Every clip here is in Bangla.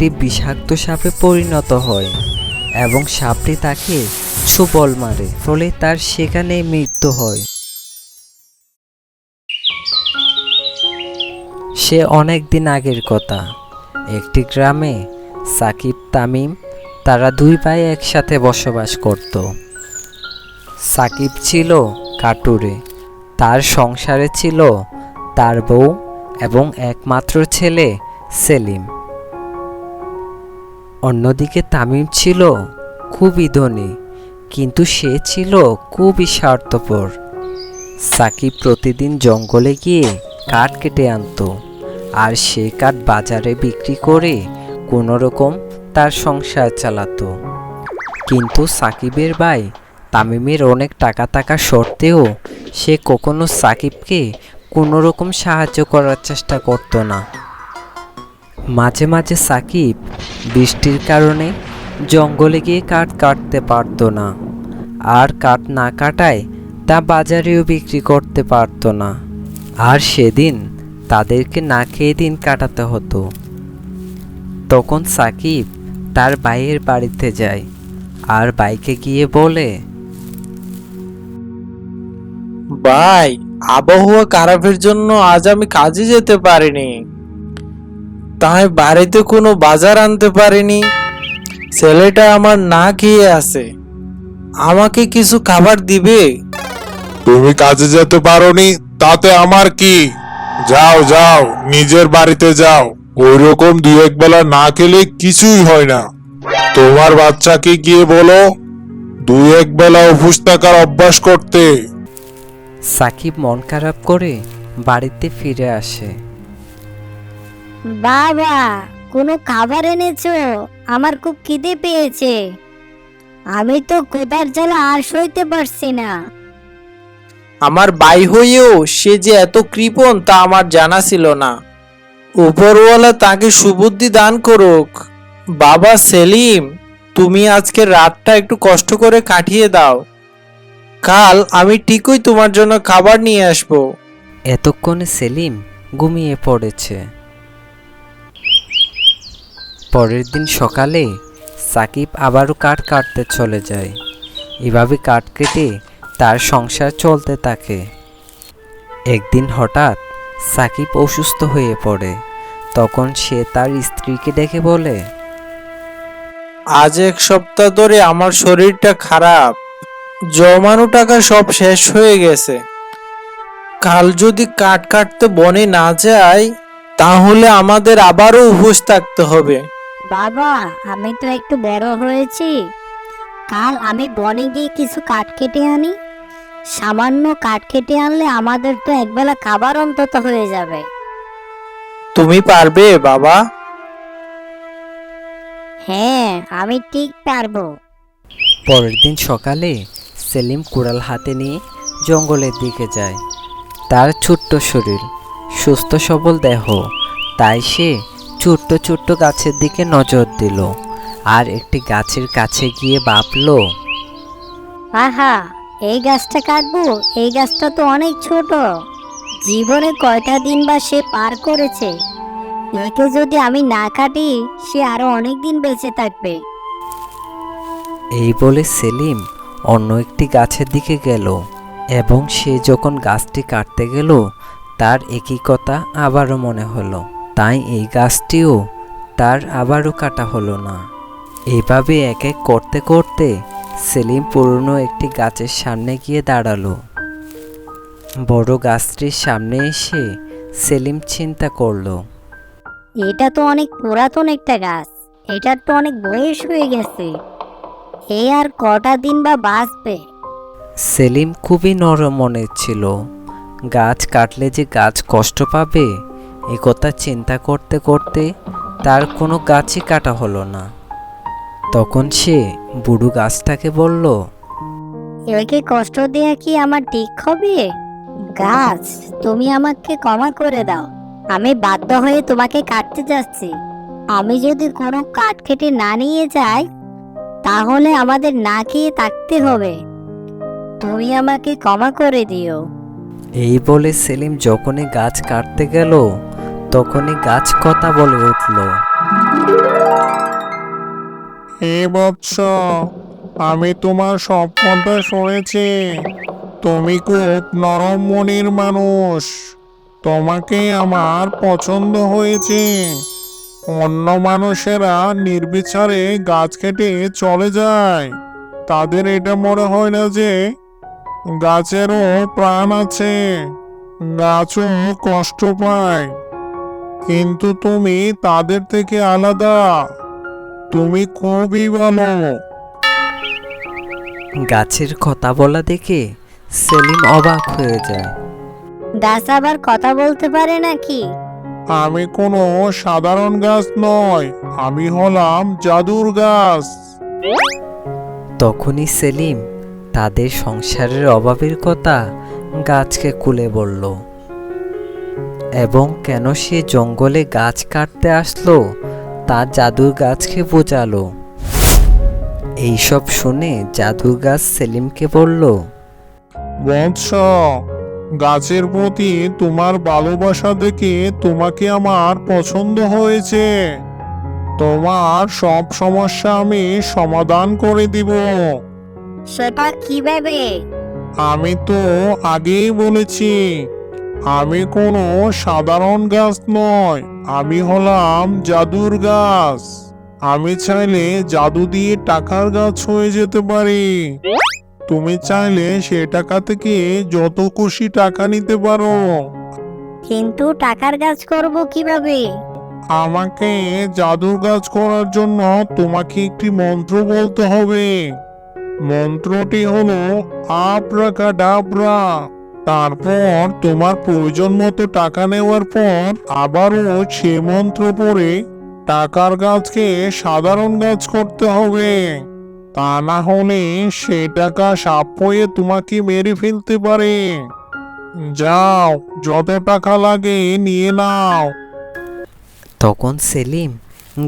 একটি বিষাক্ত সাপে পরিণত হয় এবং সাপটি তাকে সুবল মারে, ফলে তার সেখানে মৃত্যু হয়। সে অনেক দিন আগের কথা। একটি গ্রামে সাকিব, তামিম, তারা দুই ভাই একসাথে বসবাস করত। সাকিব ছিল কাটুরে, তার সংসারে ছিল তার বউ এবং একমাত্র ছেলে সেলিম। অন্যদিকে তামিম ছিল খুবই ধনী কিন্তু সে ছিল খুবই স্বার্থপর। সাকিব প্রতিদিন জঙ্গলে গিয়ে কাঠ কেটে আনতো, আর সে কাঠ বাজারে বিক্রি করে কোনো রকম তার সংসার চালাতো। কিন্তু সাকিবের ভাই তামিমের অনেক টাকা থাকা সত্ত্বেও সে কখনো সাকিবকে কোনো রকম সাহায্য করার চেষ্টা করতো না। মাঝে মাঝে সাকিব বৃষ্টির কারণে জঙ্গলে গিয়ে কাঠ কাটতে পারতো না। আর কাঠ না কাটায় তা বাজারেও বিক্রি করতে পারতো না। আর সেদিন তাদেরকে না খেয়ে দিন কাটাতে হতো। তখন সাকিব তার ভাইয়ের বাড়িতে যায় আর বাইকে গিয়ে বলে, ভাই, আবহাওয়া খারাপের জন্য আজ আমি কাজে যেতে পারিনি। তাই বাড়িতে কোনো বাজার আনতে পারিনি। ছেলেটা আমার না খেয়ে আছে। আমাকে কিছু খাবার দিবে? তুমি কাজে যেতে পারোনি তাতে আমার কি? যাও যাও নিজের বাড়িতে যাও। ওই রকম দু এক বেলা না খেলে কিছুই হয় না। তোমার বাচ্চাকে গিয়ে বলো দু এক বেলা উপোস থাকার অভ্যাস করতে। সাকিব মন খারাপ করে বাড়িতে ফিরে আসে। বাবা কোনো খাবার এনেছো? আমার খুব খিদে পেয়েছে। আমি তো ক্ষুধার জ্বালা আর সইতে পারছি না। আমার ভাই হয়েও সে যে এত কৃপণ তা আমার জানা ছিল না। উপরওয়ালা তাকে সুবুদ্ধি দান করুক। বাবা সেলিম তুমি আজকে রাতটা একটু কষ্ট করে কাটিয়ে দাও। কাল আমি ঠিকই তোমার জন্য খাবার নিয়ে আসব। এতক্ষণে সেলিম ঘুমিয়ে পড়েছে। পরের দিন সকালে সাকিব আবারও কাঠ কাটতে চলে যায়। এভাবে কাঠ কেটে তার সংসার চলতে থাকে। একদিন হঠাৎ সাকিব অসুস্থ হয়ে পড়ে। তখন সে তার স্ত্রীকে ডেকে বলে, আজ এক সপ্তাহ ধরে আমার শরীরটা খারাপ। জমানো টাকা সব শেষ হয়ে গেছে। কাল যদি কাট কাটতে বনে না যায়, তাহলে আমাদের আবারও উপোস থাকতে হবে। বাবা আমি তো একটু বড় হয়েছি। কাল আমি বনে গিয়ে কিছু কাঠ কেটে আনি। সামান্য কাঠ কেটে আনলে আমাদের তো একবেলা খাবার অন্তত হয়ে যাবে। তুমি পারবে বাবা। হ্যাঁ আমি ঠিক পারব। পরের দিন সকালে সেলিম কুড়াল হাতে নিয়ে জঙ্গলের দিকে যায়। তার ছোট্ট শরীর সুস্থ সবল দেহ তাই সে ছোট্ট ছোট্ট গাছের দিকে নজর দিল। আর একটি গাছের কাছে গিয়ে ভাবলো আহা এই গাছটা কাটবো? এই গাছটা তো অনেক ছোট। জীবনে কয়টা দিন বা সে পার করেছে? একে যদি আমি না কাটি সে আরও অনেক দিন বেঁচে থাকবে। এই বলে সেলিম অন্য একটি গাছের দিকে গেল এবং সে যখন গাছটি কাটতে গেল তার একই কথা আবারও মনে হলো। তাই এই গাছটিও তার আবারও কাটা হলো না। এইভাবে এক এক করতে করতে সেলিম পুরনো একটি গাছের সামনে গিয়ে দাঁড়াল। বড় গাছটির সামনে এসে সেলিম চিন্তা করল। এটা তো অনেক পুরাতন একটা গাছ। এটার তো অনেক বয়স হয়ে গেছে। এ আর কটা দিন বা বাঁচবে? সেলিম খুবই নরম মনের ছিল। গাছ কাটলে যে গাছ কষ্ট পাবে এ কথা চিন্তা করতে করতে তার কোনো গাছই কাটা হলো না। তখন সে বুড়ো গাছটাকে বলল একে কষ্ট দেয়া কি আমার ঠিক হবে? গাছ তুমি আমাকে ক্ষমা করে দাও। আমি বাধ্য হয়ে তোমাকে কাটতে যাচ্ছি। আমি যদি কোনো কাঠ কেটে না নিয়ে যাই তাহলে আমাদের না খেয়ে থাকতে হবে। তুমি আমাকে ক্ষমা করে দিও। এই বলে সেলিম যখনই গাছ কাটতে গেল তখনই গাছ কথা বলে উঠল। হে বৎস, আমি তোমার সব কথা শুনেছি। তুমি খুব নরম মনের মানুষ। তোমাকে আমার পছন্দ হয়েছে। অন্য মানুষেরা নির্বিচারে গাছ কেটে চলে যায়। তাদের এটা মনে হয় না যে গাছেরও প্রাণ আছে। গাছও কষ্ট পায়। কিন্তু তুমি তাদের থেকে আলাদা। তুমি খুবই ভালো। গাছের কথা বলা দেখে সেলিম অবাক হয়ে যায়। গাছ আবার কথা বলতে পারে নাকি? আমি কোনো সাধারণ গাছ নয় আমি হলাম জাদুর গাছ। তখনই সেলিম তাদের সংসারের অভাবের কথা গাছকে খুলে বলল। এবং কেন সে জঙ্গলে গাছ কাটতে আসলো? তা জাদুর গাছকে বোঝালো। এইসব শুনে জাদুর গাছ সেলিমকে বলল বৎস গাছের প্রতি তোমার ভালোবাসা দেখে তোমাকে আমার পছন্দ হয়েছে। তোমার সব সমস্যা আমি সমাধান করে দিব। সেটা কীভাবে? আমি তো আগেই বলেছি আমি কোনো সাধারণ গাছ নয় আমি হলাম জাদুর গাছ। আমি চাইলে জাদু দিয়ে টাকার গাছ হয়ে যেতে পারি। তুমি চাইলে সে টাকা থেকে যত খুশি টাকা নিতে পারো। কিন্তু টাকার গাছ করব কীভাবে? আমাকে জাদুর গাছ করার জন্য তোমাকে একটি মন্ত্র বলতে হবে। মন্ত্রটি হলো আব্রাকাডাব্রা তারপর তোমার প্রয়োজন মতো টাকা নেওয়ার পর আবারও সে মন্ত্র পড়ে টাকার গাছকে সাধারণ গাছ করতে হবে। তা না হলে সে টাকা সাপ হয়ে তোমাকে মেরে ফেলতে পারে। যাও যত টাকা লাগে নিয়ে নাও। তখন সেলিম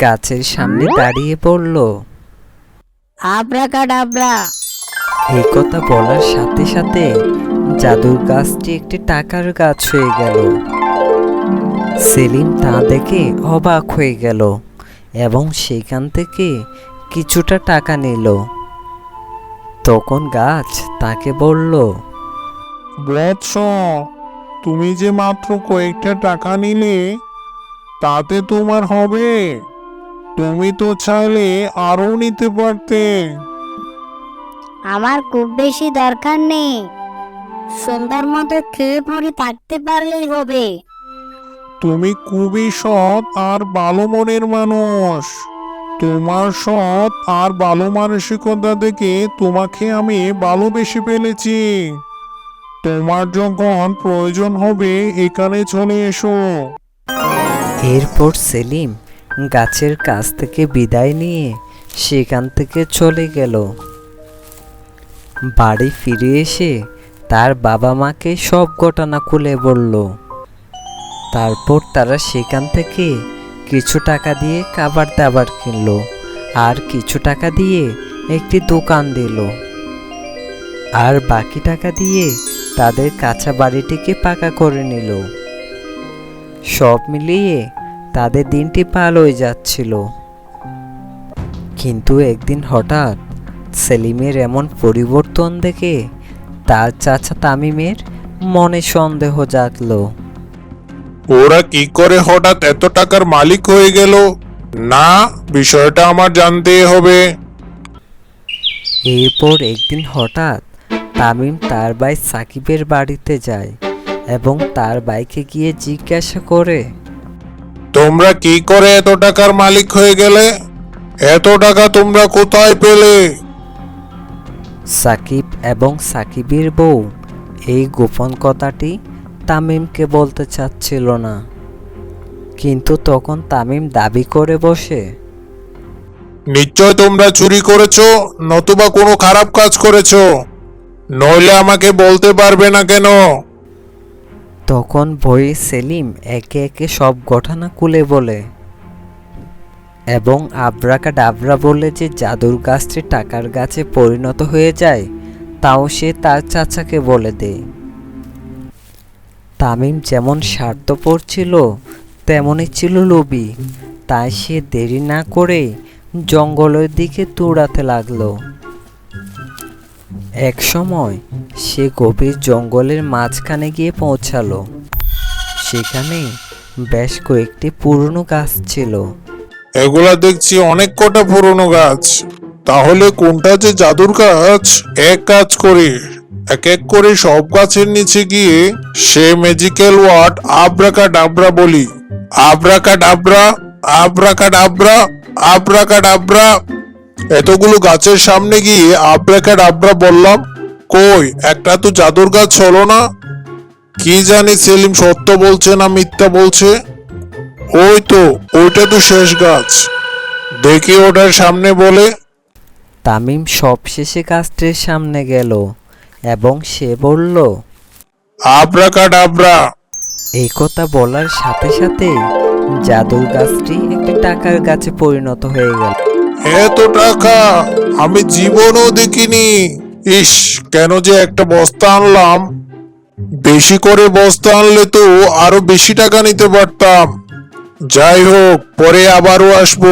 গাছের সামনে দাঁড়িয়ে পড়ল। আব্রাকাডাব্রা। এই কথা বলার সাথে সাথে জাদুর গাছটি একটি টাকার গাছ হয়ে গেল। সেলিম তা দেখে অবাক হয়ে গেল এবং সেখান থেকে কিছুটা টাকা নিল। তখন গাছ তাকে বলল বৎস তুমি যে মাত্র কয়েকটা টাকা নিলে তাতে তোমার হবে। তুমি তো চাইলে আরও নিতে পারতে। আমার খুব বেশি দরকার নেই। সুন্দর মতো খেয়ে পরে থাকতে পারলেই হবে। তুমি খুবই সৎ আর ভালো মনের মানুষ। তোমার সৎ আর ভালো মানসিকতা দেখে তোমাকে আমি ভালোবেসে ফেলেছি। তোমার যখন প্রয়োজন হবে এখানে চলে এসো। এরপর সেলিম গাছের কাছ থেকে বিদায় নিয়ে সেখান থেকে চলে গেল। বাড়ি ফিরে এসে তার বাবা মাকে সব ঘটনা খুলে বলল। তারপর তারা সেখান থেকে কিছু টাকা দিয়ে খাবার দাবার কিনলো আর কিছু টাকা দিয়ে একটি দোকান দিল। আর বাকি টাকা দিয়ে তাদের কাঁচা বাড়িটিকে পাকা করে নিল। সব মিলিয়ে তাদের দিনটি হয়ে যাচ্ছিল। কিন্তু একদিন হঠাৎ সেলিমের এমন পরিবর্তন দেখে তার চাচা তামিমের মনে সন্দেহ জাগলো। ওরা কি করে হঠাৎ এত টাকার মালিক হয়ে গেল? না বিষয়টা আমার জানতেই হবে। এরপর একদিন হঠাৎ তামিম তার ভাই সাকিবের বাড়িতে যায় এবং তার বাইকে গিয়ে জিজ্ঞাসা করে তোমরা কি করে এত টাকার মালিক হয়ে গেলে? এত টাকা তোমরা কোথায় পেলে? সাকিব এবং সাকিবের বউ। এই গোপন কথাটি তামিমকে বলতে চাচ্ছিল না। কিন্তু তখন তামিম দাবি করে বসে নিশ্চয় তোমরা চুরি করেছ নতুবা কোনো খারাপ কাজ করেছ। নইলে আমাকে বলতে পারবে না কেন? তখন ভয়ে সেলিম একে একে সব ঘটনা খুলে বলে এবং আব্রাকা ডাবরা বলে যে জাদুর গাছটি টাকার গাছে পরিণত হয়ে যায়, তাও সে তার চাচাকে বলে দেয় তামিম যেমন স্বার্থপর ছিল তেমনই ছিল লোভী। তাই সে দেরি না করে জঙ্গলের দিকে দৌড়াতে লাগল। এক সময় সে গভীর জঙ্গলের মাঝখানে গিয়ে পৌঁছালো। সেখানে বেশ কয়েকটি পুরনো গাছ ছিল। এগুলা দেখছি অনেক কটা পুরনো গাছ। তাহলে কোনটা যে জাদুর গাছ? এক কাজ করি। এক এক করে সব গাছের নিচে গিয়ে সে ম্যাজিক্যাল ওয়ার্ড আব্রাকা ডাবরা বলি। আব্রাকা ডাবরা আব্রাকা ডাবরা আব্রাকা ডাবরা এতগুলো গাছের সামনে গিয়ে আব্রাকা ডাবরা বললাম, কই, একটা তো জাদুর গাছ হলো না? কি জানি সেলিম সত্য বলছে না মিথ্যা বলছে। ওই তো ওইটা তো শেষ গাছ। দেখি ওটার সামনে বলে। তামিম সবশেষে গাছটির সামনে গেল এবং সে বলল আব্রাকা ডাবরা এই কথা বলার সাথে সাথে জাদুর গাছটি একটি টাকার গাছে পরিণত হয়ে গেল। এত টাকা আমি জীবনও দেখিনি। ইস কেন যে একটা বস্তা আনলাম। বেশি করে বস্তা আনলে তো আরও বেশি টাকা নিতে পারতাম। যাই হোক, পরে আবারও আসব।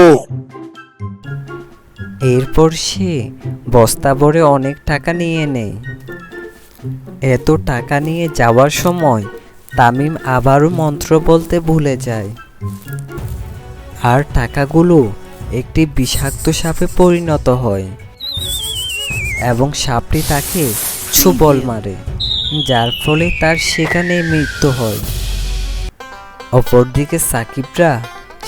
এরপর সে বস্তা ভরে অনেক টাকা নিয়ে নেয়। এত টাকা নিয়ে যাওয়ার সময় তামিম আবারও মন্ত্র বলতে ভুলে যায়। আর টাকাগুলো একটি বিষাক্ত সাপে পরিণত হয় এবং সাপটি তাকে ছুবল মারে, যার ফলে তার সেখানে মৃত্যু হয়। অপরদিকে সাকিবরা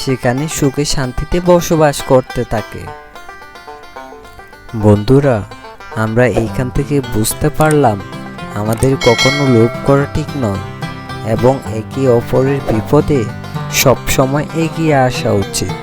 সেখানে সুখে শান্তিতে বসবাস করতে থাকে। বন্ধুরা, আমরা এইখান থেকে বুঝতে পারলাম, আমাদের কখনো লোভ করা ঠিক নয় এবং একে অপরের বিপদে সবসময় এগিয়ে আসা উচিত।